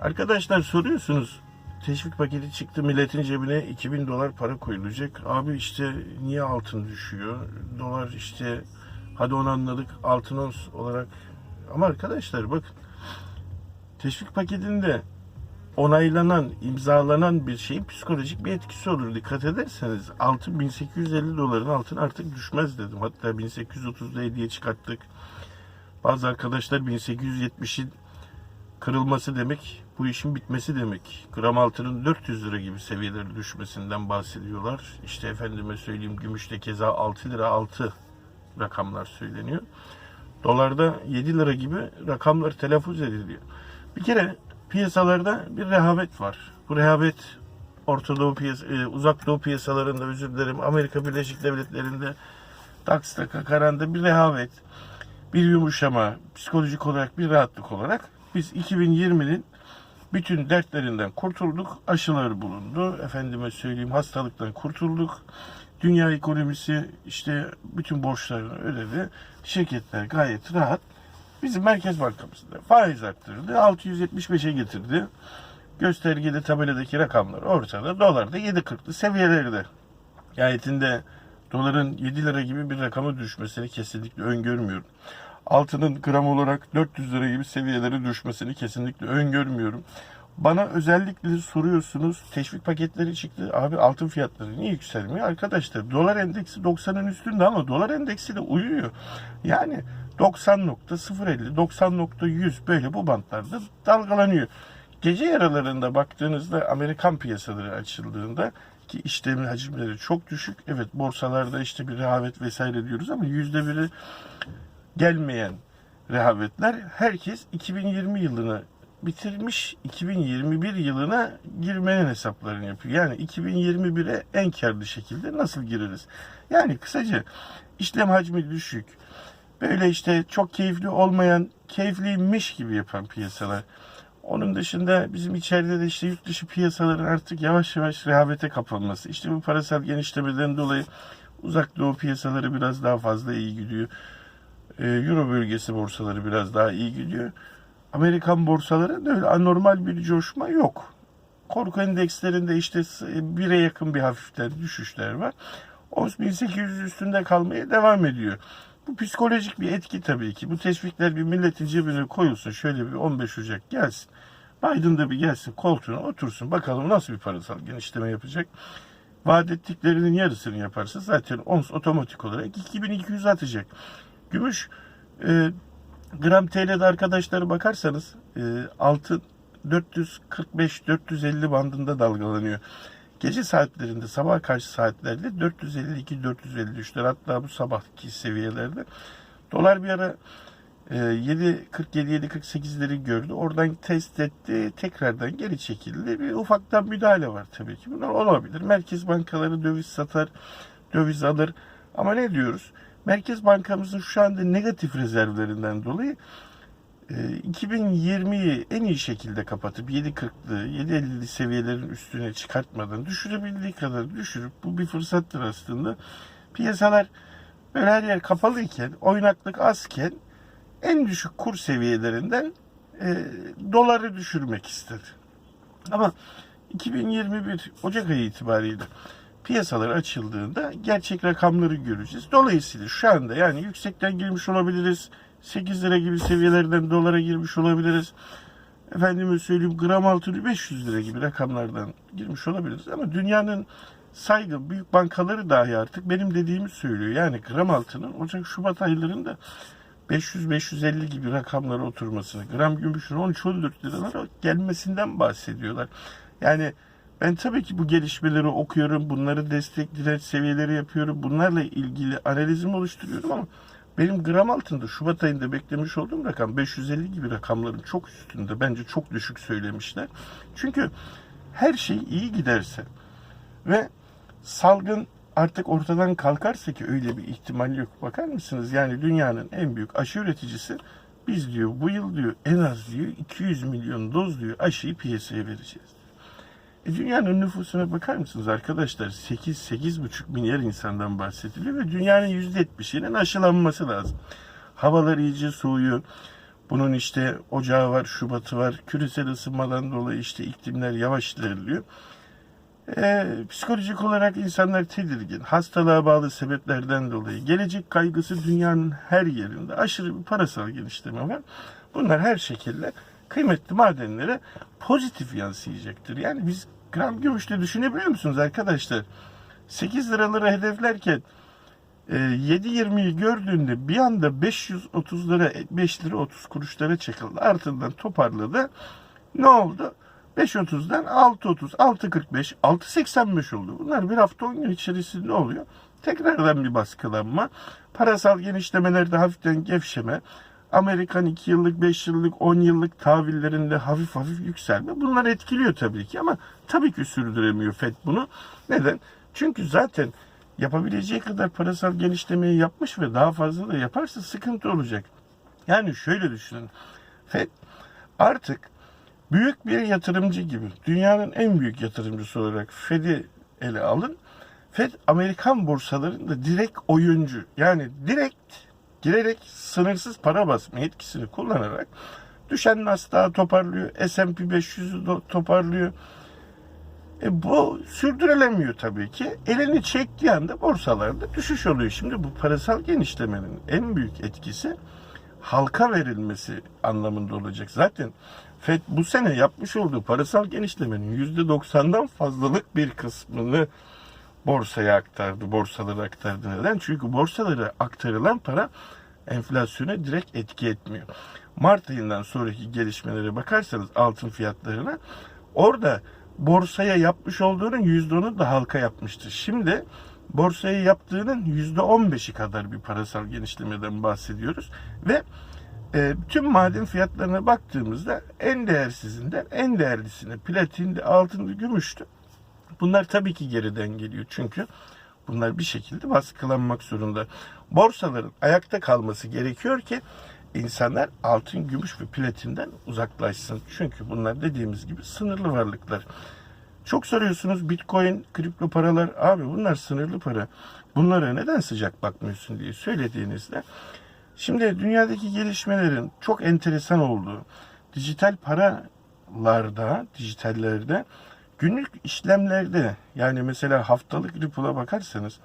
Arkadaşlar soruyorsunuz. Teşvik paketi çıktı milletin cebine 2000 dolar para koyulacak. Abi işte niye altın düşüyor? Dolar işte hadi onu anladık altın olarak. Ama arkadaşlar bakın teşvik paketinde onaylanan, imzalanan bir şeyin psikolojik bir etkisi olur. Dikkat ederseniz altın 1850 doların altın artık düşmez dedim. Hatta 1830'da hediye çıkarttık. Bazı arkadaşlar 1870'in kırılması demek bu işin bitmesi demek. Gram altının 400 lira gibi seviyelere düşmesinden bahsediyorlar. İşte efendime söyleyeyim gümüşte keza 6 lira 6 rakamlar söyleniyor. Dolarda 7 lira gibi rakamlar telaffuz ediliyor. Bir kere piyasalarda bir rehavet var. Bu rehavet Orta Doğu piyasa, e, Uzak Doğu piyasalarında özür dilerim Amerika Birleşik Devletleri'nde DAX'ta Kakaran'da bir rehavet, bir yumuşama, psikolojik olarak bir rahatlık olarak biz 2020'nin bütün dertlerinden kurtulduk. Aşılar bulundu. Efendime söyleyeyim hastalıktan kurtulduk. Dünya ekonomisi işte bütün borçlarını ödedi. Şirketler gayet rahat. Bizim Merkez Bankamızda faiz arttırdı. 675'e getirdi. Göstergede tabeladaki rakamlar ortada. Dolar da 7.40'lı seviyelerde. Nihayetinde doların 7 lira gibi bir rakamı düşmesini kesinlikle öngörmüyorum. Altının gram olarak 400 lira gibi seviyelere düşmesini kesinlikle öngörmüyorum. Bana özellikle soruyorsunuz teşvik paketleri çıktı. Abi altın fiyatları niye yükselmiyor? Arkadaşlar dolar endeksi 90'ın üstünde ama dolar endeksi de uyuyor. Yani 90.050, 90.100 böyle bu bantlarda dalgalanıyor. Gece yaralarında baktığınızda Amerikan piyasaları açıldığında ki işlem hacimleri çok düşük. Evet borsalarda işte bir rehavet vesaire diyoruz ama yüzde biri gelmeyen rehavetler herkes 2020 yılını bitirmiş 2021 yılına girmenin hesaplarını yapıyor. Yani 2021'e en karlı şekilde nasıl gireriz? Yani kısaca işlem hacmi düşük. Böyle işte çok keyifli olmayan, keyifliymiş gibi yapan piyasalar. Onun dışında bizim içeride de işte yurt dışı piyasaların artık yavaş yavaş rehavete kapanması. İşte bu parasal genişlemeden dolayı uzak doğu piyasaları biraz daha fazla iyi gidiyor. Ee, Euro bölgesi borsaları biraz daha iyi gidiyor. Amerikan borsaları da öyle anormal bir coşma yok. Korku endekslerinde işte 1'e yakın bir hafiften düşüşler var. OMS 1800 üstünde kalmaya devam ediyor. Bu psikolojik bir etki tabii ki. Bu teşvikler bir milletin cebine koyulsun. Şöyle bir 15 Ocak gelsin. Biden da bir gelsin koltuğuna otursun. Bakalım nasıl bir parasal genişleme yapacak. Vaat ettiklerinin yarısını yaparsa zaten OMS otomatik olarak 2200 atacak. Gümüş e, gram TL'de arkadaşlar bakarsanız e, altın 445-450 bandında dalgalanıyor. Gece saatlerinde sabah karşı saatlerde 452-453'ler hatta bu sabahki seviyelerde. Dolar bir ara e, 7.47-7.48'leri gördü. Oradan test etti. Tekrardan geri çekildi. Bir ufaktan müdahale var tabii ki. Bunlar olabilir. Merkez bankaları döviz satar, döviz alır. Ama ne diyoruz? Merkez Bankamızın şu anda negatif rezervlerinden dolayı e, 2020'yi en iyi şekilde kapatıp 7.40'lı, 7.50'li seviyelerin üstüne çıkartmadan düşürebildiği kadar düşürüp bu bir fırsattır aslında. Piyasalar böyle her yer kapalıyken, oynaklık azken en düşük kur seviyelerinden e, doları düşürmek istedi. Ama 2021 Ocak ayı itibariyle piyasalar açıldığında gerçek rakamları göreceğiz. Dolayısıyla şu anda yani yüksekten girmiş olabiliriz. 8 lira gibi seviyelerden dolara girmiş olabiliriz. Efendime söyleyeyim gram altını 500 lira gibi rakamlardan girmiş olabiliriz. Ama dünyanın saygın büyük bankaları dahi artık benim dediğimi söylüyor. Yani gram altının Ocak Şubat aylarında 500-550 gibi rakamlara oturmasını, gram gümüşün 13-14 liralara gelmesinden bahsediyorlar. Yani ben tabii ki bu gelişmeleri okuyorum, bunları destekleyen seviyeleri yapıyorum, bunlarla ilgili analizimi oluşturuyorum ama benim gram altında Şubat ayında beklemiş olduğum rakam 550 gibi rakamların çok üstünde. Bence çok düşük söylemişler. Çünkü her şey iyi giderse ve salgın artık ortadan kalkarsa ki öyle bir ihtimal yok. Bakar mısınız? Yani dünyanın en büyük aşı üreticisi biz diyor bu yıl diyor en az diyor 200 milyon doz diyor aşıyı piyasaya vereceğiz. E dünyanın nüfusuna bakar mısınız arkadaşlar? 8-8,5 milyar insandan bahsediliyor ve dünyanın %70'inin aşılanması lazım. Havalar iyice soğuyor. Bunun işte ocağı var, şubatı var. Küresel ısınmadan dolayı işte iklimler yavaş ilerliyor. Ee, psikolojik olarak insanlar tedirgin. Hastalığa bağlı sebeplerden dolayı. Gelecek kaygısı dünyanın her yerinde. Aşırı bir parasal genişleme var. Bunlar her şekilde kıymetli madenlere pozitif yansıyacaktır. Yani biz gram gümüşte düşünebiliyor musunuz arkadaşlar? 8 liraları hedeflerken e, 7.20'yi gördüğünde bir anda 530'lara 5 lira 30 kuruşlara çakıldı. Ardından toparladı. Ne oldu? 5.30'dan 6.30, 6.45, 6.85 oldu. Bunlar bir hafta 10 gün içerisinde oluyor. Tekrardan bir baskılanma. Parasal genişlemelerde hafiften gevşeme. Amerikan 2 yıllık, 5 yıllık, 10 yıllık tahvillerinde hafif hafif yükselme. Bunlar etkiliyor tabii ki ama tabii ki sürdüremiyor FED bunu. Neden? Çünkü zaten yapabileceği kadar parasal genişlemeyi yapmış ve daha fazla da yaparsa sıkıntı olacak. Yani şöyle düşünün. FED artık büyük bir yatırımcı gibi dünyanın en büyük yatırımcısı olarak Fed'i ele alın. Fed Amerikan borsalarında direkt oyuncu yani direkt girerek sınırsız para basma etkisini kullanarak düşen Nasdaq'ı toparlıyor, S&P 500'ü do- toparlıyor. E bu sürdürülemiyor tabii ki. Elini çektiği anda borsalarda düşüş oluyor. Şimdi bu parasal genişlemenin en büyük etkisi halka verilmesi anlamında olacak. Zaten FED bu sene yapmış olduğu parasal genişlemenin %90'dan fazlalık bir kısmını borsaya aktardı, borsalara aktardı. Neden? Çünkü borsalara aktarılan para enflasyona direkt etki etmiyor. Mart ayından sonraki gelişmelere bakarsanız altın fiyatlarına orada borsaya yapmış olduğunun %10'u da halka yapmıştır. Şimdi borsaya yaptığının %15'i kadar bir parasal genişlemeden bahsediyoruz ve e, tüm maden fiyatlarına baktığımızda en değersizinden en değerlisine platindi, altındı, gümüştü. Bunlar tabii ki geriden geliyor çünkü bunlar bir şekilde baskılanmak zorunda. Borsaların ayakta kalması gerekiyor ki insanlar altın, gümüş ve platinden uzaklaşsın. Çünkü bunlar dediğimiz gibi sınırlı varlıklar. Çok soruyorsunuz Bitcoin, kripto paralar. Abi bunlar sınırlı para. Bunlara neden sıcak bakmıyorsun diye söylediğinizde Şimdi dünyadaki gelişmelerin çok enteresan olduğu dijital paralarda, dijitallerde günlük işlemlerde yani mesela haftalık Ripple'a bakarsanız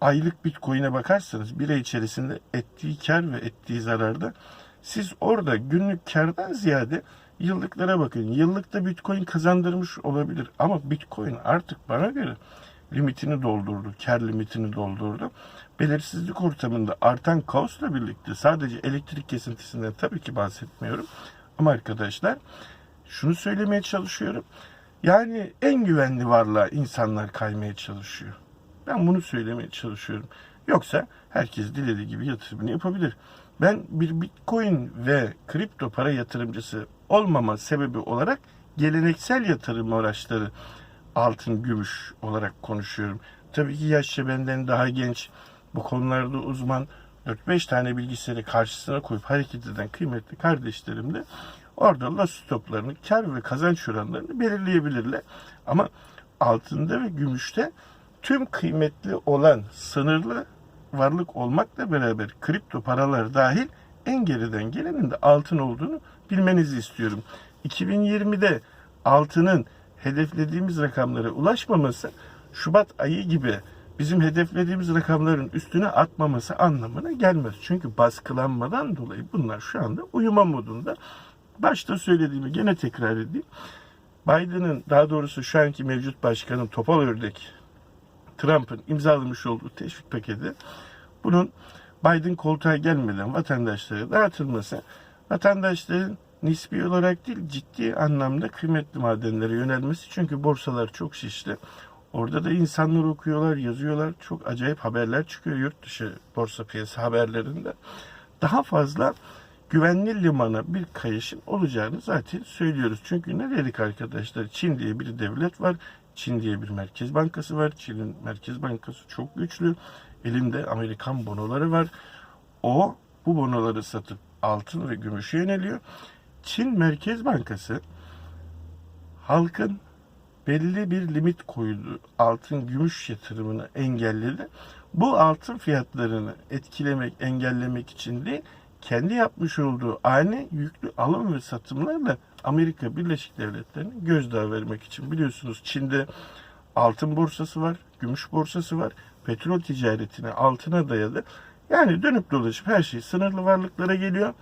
aylık Bitcoin'e bakarsanız bir ay içerisinde ettiği kar ve ettiği zararda siz orada günlük kardan ziyade yıllıklara bakın. Yıllıkta Bitcoin kazandırmış olabilir ama Bitcoin artık bana göre limitini doldurdu, kar limitini doldurdu. Belirsizlik ortamında artan kaosla birlikte sadece elektrik kesintisinden tabii ki bahsetmiyorum. Ama arkadaşlar şunu söylemeye çalışıyorum. Yani en güvenli varlığa insanlar kaymaya çalışıyor. Ben bunu söylemeye çalışıyorum. Yoksa herkes dilediği gibi yatırımını yapabilir. Ben bir bitcoin ve kripto para yatırımcısı olmama sebebi olarak geleneksel yatırım araçları altın, gümüş olarak konuşuyorum. Tabii ki yaşça benden daha genç, bu konularda uzman 4-5 tane bilgisayarı karşısına koyup hareket eden kıymetli kardeşlerim de orada loss stoplarını, kar ve kazanç oranlarını belirleyebilirler. Ama altında ve gümüşte tüm kıymetli olan sınırlı varlık olmakla beraber kripto paralar dahil en geriden gelenin de altın olduğunu bilmenizi istiyorum. 2020'de altının hedeflediğimiz rakamlara ulaşmaması Şubat ayı gibi bizim hedeflediğimiz rakamların üstüne atmaması anlamına gelmez. Çünkü baskılanmadan dolayı bunlar şu anda uyuma modunda. Başta söylediğimi gene tekrar edeyim. Biden'ın daha doğrusu şu anki mevcut başkanın topal ördek Trump'ın imzalamış olduğu teşvik paketi bunun Biden koltuğa gelmeden vatandaşlara dağıtılması vatandaşların nispi olarak değil ciddi anlamda kıymetli madenlere yönelmesi çünkü borsalar çok şişti. Orada da insanlar okuyorlar, yazıyorlar. Çok acayip haberler çıkıyor yurt dışı borsa piyasa haberlerinde. Daha fazla güvenli limana bir kayışın olacağını zaten söylüyoruz. Çünkü ne dedik arkadaşlar? Çin diye bir devlet var. Çin diye bir merkez bankası var. Çin'in merkez bankası çok güçlü. Elinde Amerikan bonoları var. O bu bonoları satıp altın ve gümüşe yöneliyor. Çin Merkez Bankası halkın belli bir limit koydu. Altın gümüş yatırımını engelledi. Bu altın fiyatlarını etkilemek, engellemek için değil, kendi yapmış olduğu ani yüklü alım ve satımlarla Amerika Birleşik Devletleri'ne gözdağı vermek için biliyorsunuz Çin'de altın borsası var, gümüş borsası var. Petrol ticaretine altına dayalı. Yani dönüp dolaşıp her şey sınırlı varlıklara geliyor.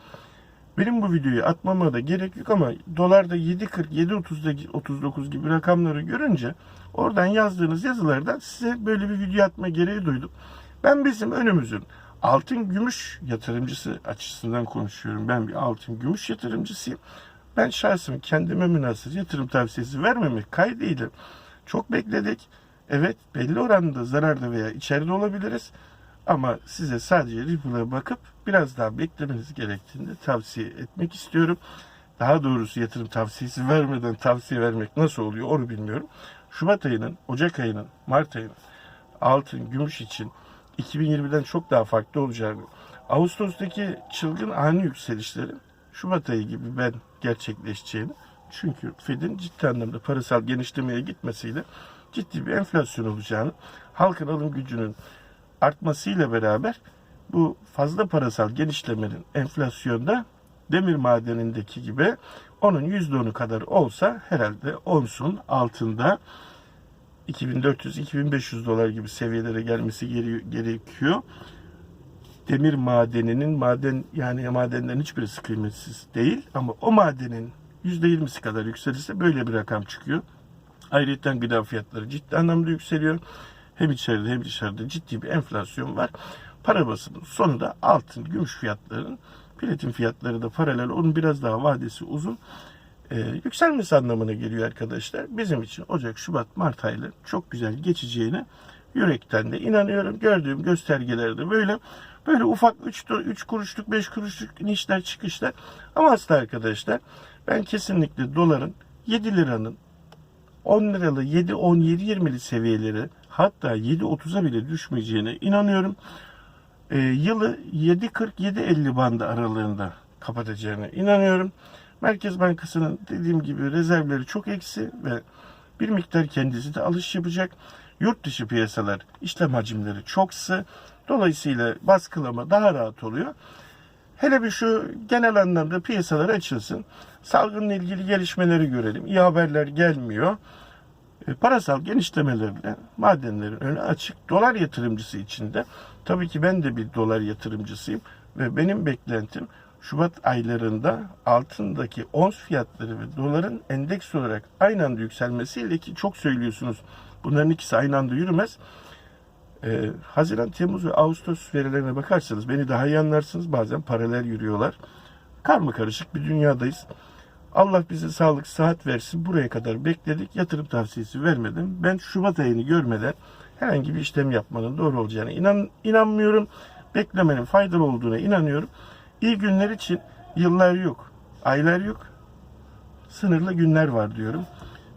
Benim bu videoyu atmama da gerek yok ama dolarda 7.40, 7.30'da 39 gibi rakamları görünce oradan yazdığınız yazılardan size böyle bir video atma gereği duydum. Ben bizim önümüzün altın gümüş yatırımcısı açısından konuşuyorum. Ben bir altın gümüş yatırımcısıyım. Ben şahsım kendime münasır yatırım tavsiyesi vermemek kaydıyla çok bekledik. Evet belli oranda zararda veya içeride olabiliriz. Ama size sadece Ripple'a bakıp biraz daha beklemeniz gerektiğini tavsiye etmek istiyorum. Daha doğrusu yatırım tavsiyesi vermeden tavsiye vermek nasıl oluyor onu bilmiyorum. Şubat ayının, Ocak ayının, Mart ayının altın, gümüş için 2020'den çok daha farklı olacağını, Ağustos'taki çılgın ani yükselişlerin Şubat ayı gibi ben gerçekleşeceğini, çünkü Fed'in ciddi anlamda parasal genişlemeye gitmesiyle ciddi bir enflasyon olacağını, halkın alım gücünün artmasıyla beraber bu fazla parasal genişlemenin enflasyonda demir madenindeki gibi onun %10'u kadar olsa herhalde onsun altında 2400-2500 dolar gibi seviyelere gelmesi gere- gerekiyor. Demir madeninin maden yani madenlerin hiçbirisi kıymetsiz değil ama o madenin %20'si kadar yükselirse böyle bir rakam çıkıyor. Ayrıca gıda fiyatları ciddi anlamda yükseliyor. Hem içeride hem dışarıda ciddi bir enflasyon var. Para basının sonunda altın, gümüş fiyatlarının platin fiyatları da paralel. Onun biraz daha vadesi uzun. Ee, yükselmesi anlamına geliyor arkadaşlar. Bizim için Ocak, Şubat, Mart ayları çok güzel geçeceğine yürekten de inanıyorum. Gördüğüm göstergelerde böyle böyle ufak 3 3 kuruşluk 5 kuruşluk inişler çıkışlar. Ama aslında arkadaşlar ben kesinlikle doların 7 liranın 10 liralı 7 10 7 20'li seviyeleri hatta 7 30'a bile düşmeyeceğine inanıyorum. Ee, yılı 7 40 7 50 bandı aralığında kapatacağına inanıyorum. Merkez Bankası'nın dediğim gibi rezervleri çok eksi ve bir miktar kendisi de alış yapacak. Yurt dışı piyasalar işlem hacimleri çok sığ. Dolayısıyla baskılama daha rahat oluyor. Hele bir şu genel anlamda piyasalar açılsın. Salgınla ilgili gelişmeleri görelim. İyi haberler gelmiyor. E, parasal genişlemelerle madenlerin önü açık. Dolar yatırımcısı için de tabii ki ben de bir dolar yatırımcısıyım ve benim beklentim Şubat aylarında altındaki ons fiyatları ve doların endeks olarak aynı anda yükselmesiyle ki çok söylüyorsunuz bunların ikisi aynı anda yürümez. Ee, Haziran, Temmuz ve Ağustos verilerine bakarsanız beni daha iyi anlarsınız. Bazen paralel yürüyorlar. Karma karışık bir dünyadayız. Allah bize sağlık, sıhhat versin. Buraya kadar bekledik. Yatırım tavsiyesi vermedim. Ben Şubat ayını görmeden herhangi bir işlem yapmanın doğru olacağına inan, inanmıyorum. Beklemenin faydalı olduğuna inanıyorum. İyi günler için yıllar yok, aylar yok. Sınırlı günler var diyorum.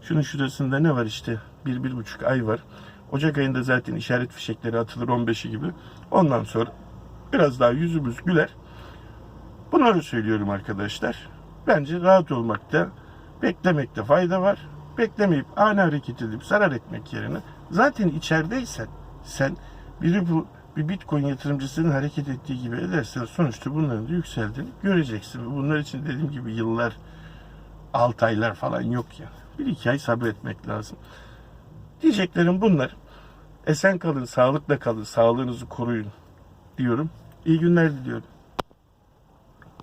Şunun şurasında ne var işte? Bir, bir buçuk ay var. Ocak ayında zaten işaret fişekleri atılır 15'i gibi. Ondan sonra biraz daha yüzümüz güler. Bunları söylüyorum arkadaşlar. Bence rahat olmakta, beklemekte fayda var. Beklemeyip ani hareket edip zarar etmek yerine zaten içerideysen sen biri bu bir bitcoin yatırımcısının hareket ettiği gibi edersen sonuçta bunların da yükseldiğini göreceksin. Bunlar için dediğim gibi yıllar, 6 aylar falan yok ya. Bir iki ay sabretmek lazım. Diyeceklerim bunlar. Esen kalın, sağlıkla kalın, sağlığınızı koruyun diyorum. İyi günler diliyorum.